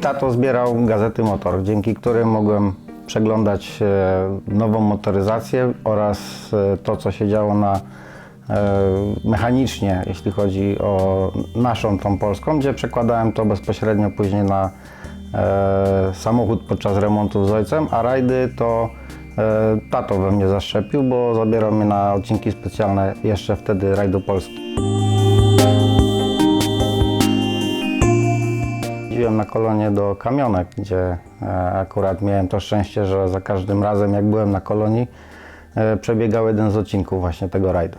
Tato zbierał gazety Motor, dzięki którym mogłem przeglądać e, nową motoryzację oraz e, to, co się działo na e, mechanicznie, jeśli chodzi o naszą tą polską, gdzie przekładałem to bezpośrednio później na samochód podczas remontu z ojcem, a rajdy to tato we mnie zaszczepił, bo zabierał mnie na odcinki specjalne jeszcze wtedy rajdu Polski. Na kolonie do kamionek, gdzie e, akurat miałem to szczęście, że za każdym razem jak byłem na kolonii, e, przebiegał jeden z odcinków właśnie tego rajdu.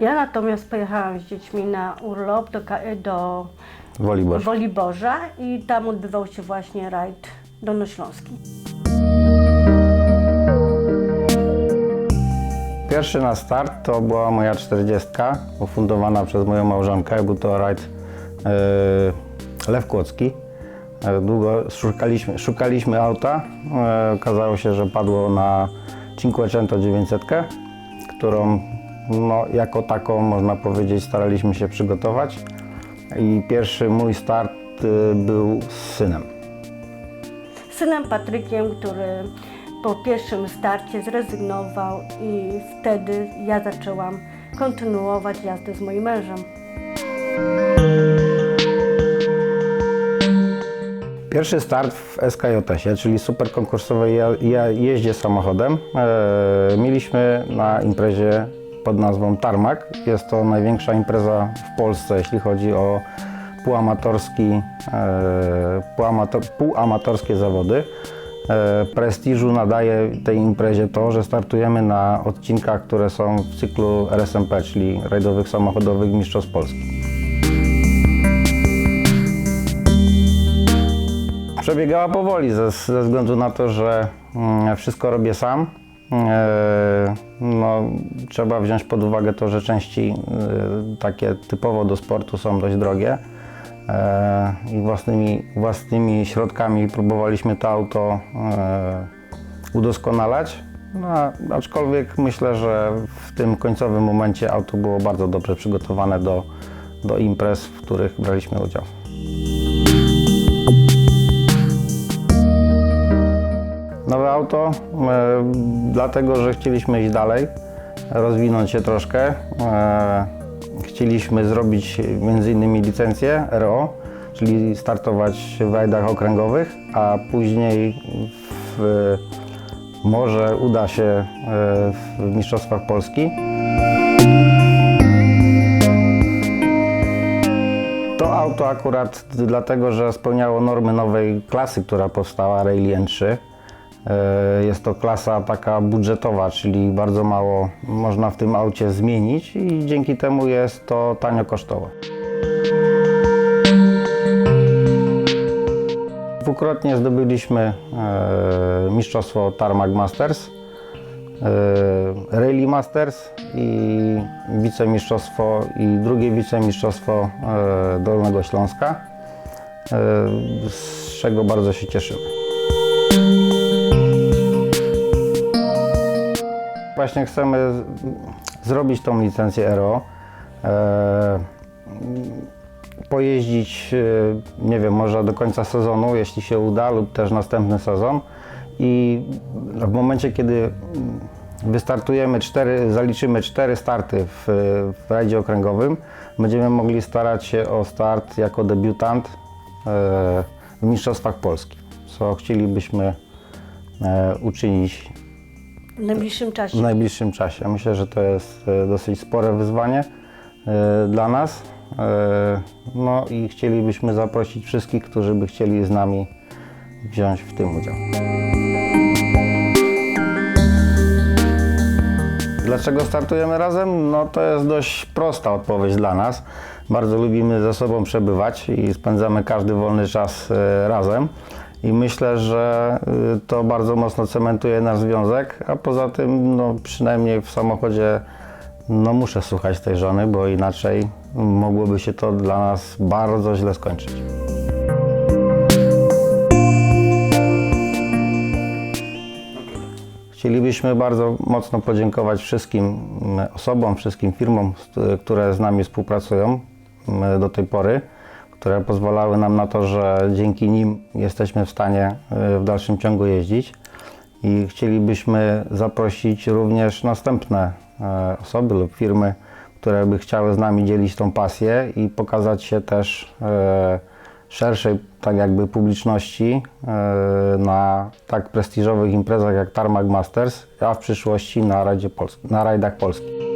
Ja natomiast pojechałam z dziećmi na urlop do, do Woliborz. Woliborza i tam odbywał się właśnie rajd dolnośląski. Pierwszy na start to była moja 40, ufundowana przez moją małżonkę. Był to rajd Lew Kłodzki. E, Długo szukaliśmy, szukaliśmy auta. E, okazało się, że padło na Cinquecento 900, którą no, jako taką można powiedzieć staraliśmy się przygotować. I pierwszy mój start e, był z synem. Synem Patrykiem, który po pierwszym starcie zrezygnował i wtedy ja zaczęłam kontynuować jazdę z moim mężem. Pierwszy start w SKJS-ie, czyli super konkursowej jeździe samochodem, e, mieliśmy na imprezie pod nazwą Tarmac. Jest to największa impreza w Polsce, jeśli chodzi o półamatorski, e, półamator, półamatorskie zawody. E, prestiżu nadaje tej imprezie to, że startujemy na odcinkach, które są w cyklu RSMP, czyli rajdowych samochodowych Mistrzostw Polski. Przebiegała powoli ze, ze względu na to, że mm, wszystko robię sam. E, no, trzeba wziąć pod uwagę to, że części e, takie typowo do sportu są dość drogie. E, I własnymi, własnymi środkami próbowaliśmy to auto udoskonalać. No, aczkolwiek myślę, że w tym końcowym momencie auto było bardzo dobrze przygotowane do, do imprez, w których braliśmy udział. Auto, e, dlatego że chcieliśmy iść dalej, rozwinąć się troszkę. E, chcieliśmy zrobić m.in. licencję RO, czyli startować w rajdach okręgowych, a później w, może uda się e, w Mistrzostwach Polski. To auto akurat dlatego, że spełniało normy nowej klasy, która powstała, Rally N3. E, Jest to klasa taka budżetowa, czyli bardzo mało można w tym aucie zmienić i dzięki temu jest to tanio kosztowe. Dwukrotnie zdobyliśmy e, mistrzostwo Tarmac Masters, e, Rally Masters i wicemistrzostwo i drugie wicemistrzostwo Dolnego Śląska, z czego bardzo się cieszymy. Właśnie chcemy zrobić tą licencję RO, e, pojeździć, e, nie wiem, może do końca sezonu, jeśli się uda, lub też następny sezon. I w momencie, kiedy wystartujemy cztery, zaliczymy cztery starty w, w rajdzie okręgowym, będziemy mogli starać się o start jako debiutant e, w Mistrzostwach Polski, co chcielibyśmy uczynić W najbliższym czasie. w najbliższym czasie. Myślę, że to jest e, dosyć spore wyzwanie e, dla nas. E, No i chcielibyśmy zaprosić wszystkich, którzy by chcieli z nami wziąć w tym udział. Dlaczego startujemy razem? No to jest dość prosta odpowiedź dla nas. Bardzo lubimy ze sobą przebywać i spędzamy każdy wolny czas razem. I myślę, że y, to bardzo mocno cementuje nasz związek, a poza tym, no, przynajmniej w samochodzie, no muszę słuchać tej żony, bo inaczej mogłoby się to dla nas bardzo źle skończyć. Chcielibyśmy bardzo mocno podziękować wszystkim mm, osobom, wszystkim firmom, które z nami współpracują mm, do tej pory, które pozwalały nam na to, że dzięki nim jesteśmy w stanie y, w dalszym ciągu jeździć. I chcielibyśmy zaprosić również następne e, osoby lub firmy, które by chciały z nami dzielić tą pasję i pokazać się też e, szerszej tak jakby publiczności e, na tak prestiżowych imprezach jak Tarmac Masters, a w przyszłości na, Radzie Pols- na rajdach polskich.